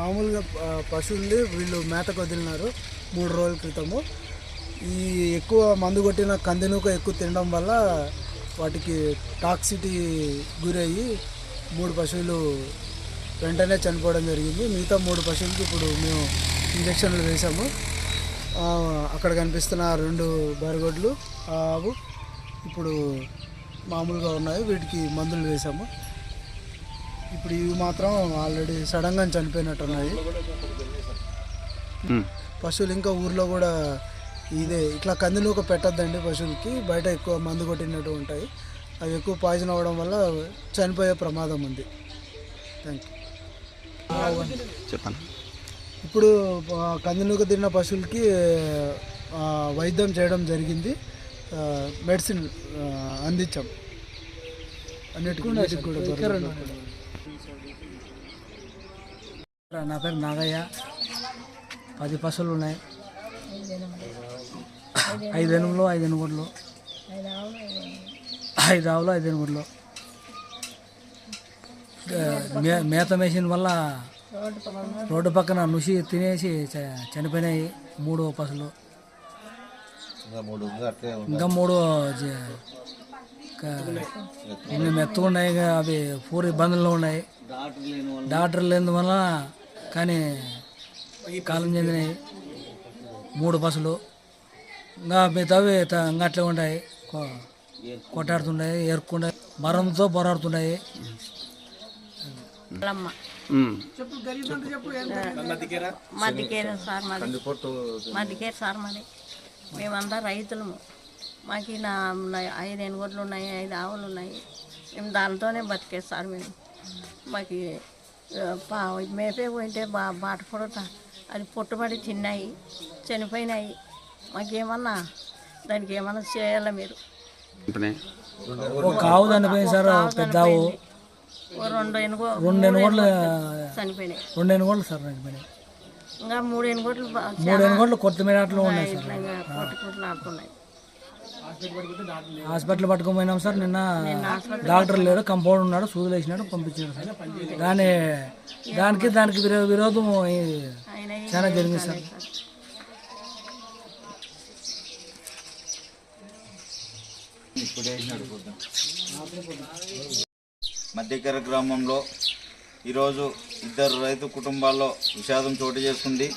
మామూలుగా పశువుల్ని వీళ్ళు మేతకు వదిలినారు మూడు రోజుల క్రితము. ఈ ఎక్కువ మందు కొట్టిన కందినూక ఎక్కువ తినడం వల్ల వాటికి టాక్సిటీ గురయ్యి మూడు పశువులు వెంటనే చనిపోవడం జరిగింది. మిగతా మూడు పశువులకి ఇప్పుడు మేము ఇంజక్షన్లు వేసాము అక్కడ కనిపిస్తున్న రెండు బరగొడ్లు ఆవు ఇప్పుడు మామూలుగా ఉన్నాయి. వీటికి మందులు వేసాము ఇప్పుడు ఇవి మాత్రం ఆల్రెడీ సడన్గా చనిపోయినట్టు ఉన్నాయి ఉమ్. పశువులు ఇంకా ఊర్లో కూడా ఇదే ఇట్లా కందినూక పెట్టద్దండి పశువులకి బయట ఎక్కువ మందు కొట్టినట్టు ఉంటాయి. అవి ఎక్కువ పాయిజన్ అవ్వడం వల్ల చనిపోయే ప్రమాదం ఉంది. Thank you. చెప్పండి. ఇప్పుడు కందినూక తిన్న పశువులకి వైద్యం చేయడం జరిగింది. మెడిసిన్ అందించాం. అన్నిటికీ కూడా. నా పేరు నాగయ్య. పది పశువులు ఉన్నాయి. ఐదు ఎనుములు ఐదు ఎనుగుడ్లు. ఐదు ఆవులు ఐదు ఎనుగుడ్లు. మేత మేసిన వల్ల రోడ్డు పక్కన నుసి తినేసి చనిపోయినాయి మూడు పశువులు ఇంకా మూడు కొన్ని మెత్తగా ఉన్నాయి. అవి పూర్వ ఇబ్బందుల్లో ఉన్నాయి. డాక్టర్ లేని వల్ల కానీ కాలం చెందినవి మూడు బస్సులు ఇంకా మిగతావి అట్లే ఉన్నాయి కొట్టాడుతున్నాయి ఎరుక్కుంటాయి మరంతో పోరాడుతున్నాయి. మధ్యకేర సార్ మాది. మధ్యకేర సార్ మాది. మేమంతా రైతులము. మాకు నా ఐదు ఎనుగొడ్లు ఉన్నాయి ఐదు ఆవులు ఉన్నాయి. మేము దానితోనే బతికే సార్ మేము. మాకు మేపే పోయింటే బా బాట పొడట అది పుట్టుబడి తిన్నాయి చనిపోయినాయి. మాకేమన్నా? దానికి ఏమన్నా చేయాలా మీరు. ఒక ఆవు చనిపోయింది సార్ పెద్ద ఆవు ఓ రెండు ఎనుగో రెండు ఎనుగోడ్లు చనిపోయినాయి. రెండు సార్ చనిపోయినాయి. ఇంకా మూడు ఎనుగొడ్లు బా- మూడు ఎనుగోడ్లు కొత్తిమీర అట్లా ఉన్నాయి సార్. ఇట్లా ఇంకా కొట్టుకుంటూ ఆడుతున్నాయి హాస్పిటల్ పట్టుకొని పోయినాం సార్. నిన్న డాక్టర్ లేడు కంపౌండ్ ఉన్నాడు సూదులు వేసినాడు పంపించాడు సార్. దాని దానికి దానికి విరో విరోధం చాలా జరిగింది సార్. మధ్యకర గ్రామంలో ఈరోజు ఇద్దరు రైతు కుటుంబాల్లో విషాదం చోటు చేసుకుంది.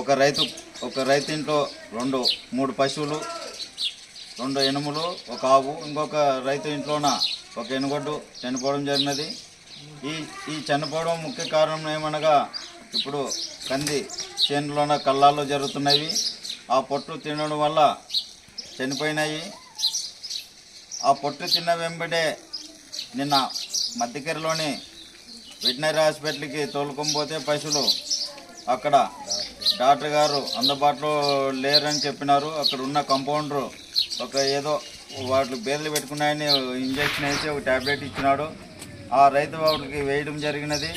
ఒక రైతు ఒక రైతు ఇంట్లో రెండు మూడు పశువులు రెండు ఎనుములు ఒక ఆవు ఇంకొక రైతు ఇంట్లోన ఒక ఎనుగొడ్డు చనిపోవడం జరిగినది. ఈ ఈ చనిపోవడం ముఖ్య కారణం ఏమనగా ఇప్పుడు కంది చేనులోన కళ్ళాల్లో జరుగుతున్నవి. ఆ పొట్టు తినడం వల్ల చనిపోయినాయి. ఆ పొట్టు తిన్న వెంబడే నిన్న మధ్యకెరలోని వెటనరీ హాస్పిటల్కి తోలుకొని పశువులు అక్కడ డాక్టర్ గారు అందుబాటులో లేరని చెప్పినారు. అక్కడ ఉన్న కంపౌండరు ఒక ఏదో వాటికి బేదలు పెట్టుకున్నాయని ఇంజక్షన్ వేసి ఒక ట్యాబ్లెట్ ఇచ్చినాడు. ఆ రైతు వాటికి వేయడం జరిగినది.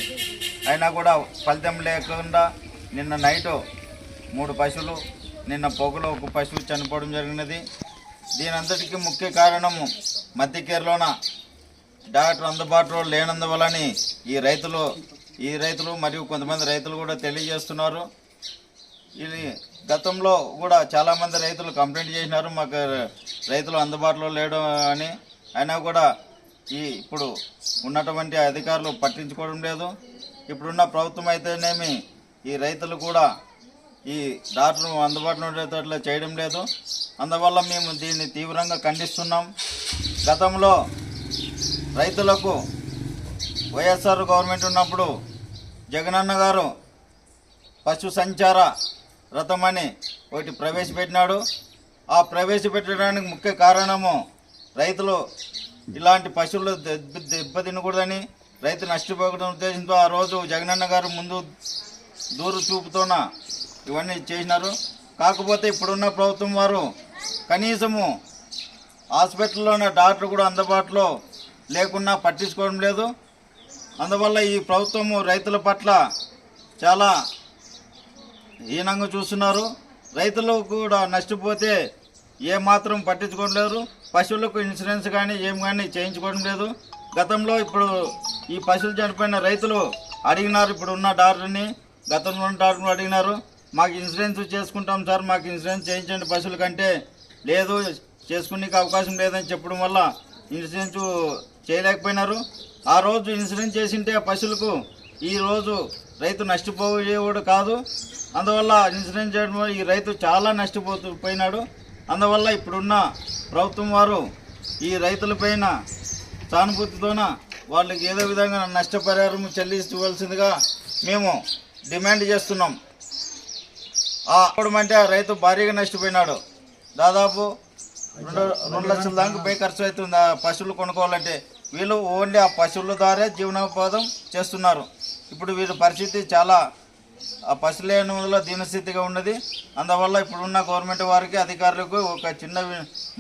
అయినా కూడా ఫలితం లేకుండా నిన్న నైటు మూడు పశువులు నిన్న పొగలో ఒక పశువు చనిపోవడం జరిగినది. దీని అంతటికి ముఖ్య కారణము మధ్యకేరలోన డాక్టర్ అందుబాటులో లేనందువలని ఈ రైతులు ఈ రైతులు మరియు కొంతమంది రైతులు కూడా తెలియజేస్తున్నారు. ఇది గతంలో కూడా చాలామంది రైతులు కంప్లైంట్ చేసినారు మాకు రైతులు అందుబాటులో లేడు అని. అయినా కూడా ఈ ఇప్పుడు ఉన్నటువంటి అధికారులు పట్టించుకోవడం లేదు. ఇప్పుడున్న ప్రభుత్వం అయితేనేమి ఈ రైతులు కూడా ఈ డాక్టర్ అందుబాటులో ఉండేటట్లు చేయడం లేదు. అందువల్ల మేము దీన్ని తీవ్రంగా ఖండిస్తున్నాం. గతంలో రైతులకు వైఎస్ఆర్ గవర్నమెంట్ ఉన్నప్పుడు జగనన్న గారు పశు సంచార రథం అని ఒకటి ప్రవేశపెట్టినాడు. ఆ ప్రవేశపెట్టడానికి ముఖ్య కారణము రైతులు ఇలాంటి పశువులు దెబ్బ దెబ్బతినకూడదని రైతు నష్టపోకూడని ఉద్దేశంతో ఆ రోజు జగనన్న గారు ముందు దూరు చూపుతోన ఇవన్నీ చేసినారు. కాకపోతే ఇప్పుడున్న ప్రభుత్వం వారు కనీసము హాస్పిటల్లోనే డాక్టర్ కూడా అందుబాటులో లేకున్నా పట్టించుకోవడం లేదు. అందువల్ల ఈ ప్రభుత్వము రైతుల పట్ల చాలా హీనంగా చూస్తున్నారు. రైతులు కూడా నష్టపోతే ఏ మాత్రం పశువులకు ఇన్సూరెన్స్ కానీ ఏం కానీ చేయించుకోవడం లేదు. గతంలో ఇప్పుడు ఈ పశువులు చనిపోయిన రైతులు అడిగినారు. ఇప్పుడు ఉన్న డాక్టర్ని గతంలో ఉన్న డాక్టర్ని అడిగినారు. మాకు ఇన్సూరెన్స్ చేసుకుంటాం సార్ మాకు ఇన్సూరెన్స్ చేయించండి పశువుల కంటే. లేదు చేసుకునేకి అవకాశం లేదని చెప్పడం వల్ల ఇన్సూరెన్స్ చేయలేకపోయినారు. ఆ రోజు ఇన్సూరెన్స్ చేసింటే ఆ పశువులకు ఈరోజు రైతు నష్టపోయేవాడు కాదు. అందువల్ల ఇన్సూరెన్స్ చేయడం వల్ల ఈ రైతు చాలా నష్టపోతూ పోయినాడు. అందువల్ల ఇప్పుడున్న ప్రభుత్వం వారు ఈ రైతులపైన సానుభూతితోన వాళ్ళకి ఏదో విధంగా నష్టపరిహారం చెల్లించవలసిందిగా మేము డిమాండ్ చేస్తున్నాం. ఆ అంటే ఆ రైతు భారీగా నష్టపోయినాడు. దాదాపు రెండు రెండు లక్షల దాకా పై ఖర్చు అవుతుంది. ఆ పశువులు కొనుక్కోవాలంటే వీళ్ళు ఓన్లీ ఆ పశువుల ద్వారా జీవనోపాధం చేస్తున్నారు. ఇప్పుడు వీరి పరిస్థితి చాలా ఆ దీనస్థితిగా ఉన్నది. అందువల్ల ఇప్పుడున్న గవర్నమెంట్ వారికి అధికారులకు ఒక చిన్న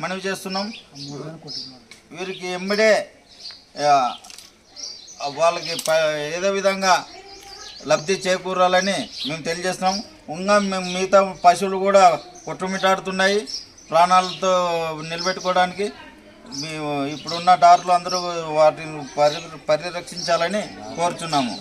మనవి చేస్తున్నాం. వీరికి ఎమ్మిడే వాళ్ళకి ప ఏదో విధంగా లబ్ధి చేకూరాలని మేము తెలియజేస్తున్నాం. ఇంకా మేము మిగతా పశువులు కూడా కొట్టుమిటాడుతున్నాయి ప్రాణాలతో నిలబెట్టుకోవడానికి. మేము ఇప్పుడున్న డార్లు అందరూ వాటిని పరి పరిరక్షించాలని కోరుచున్నాము.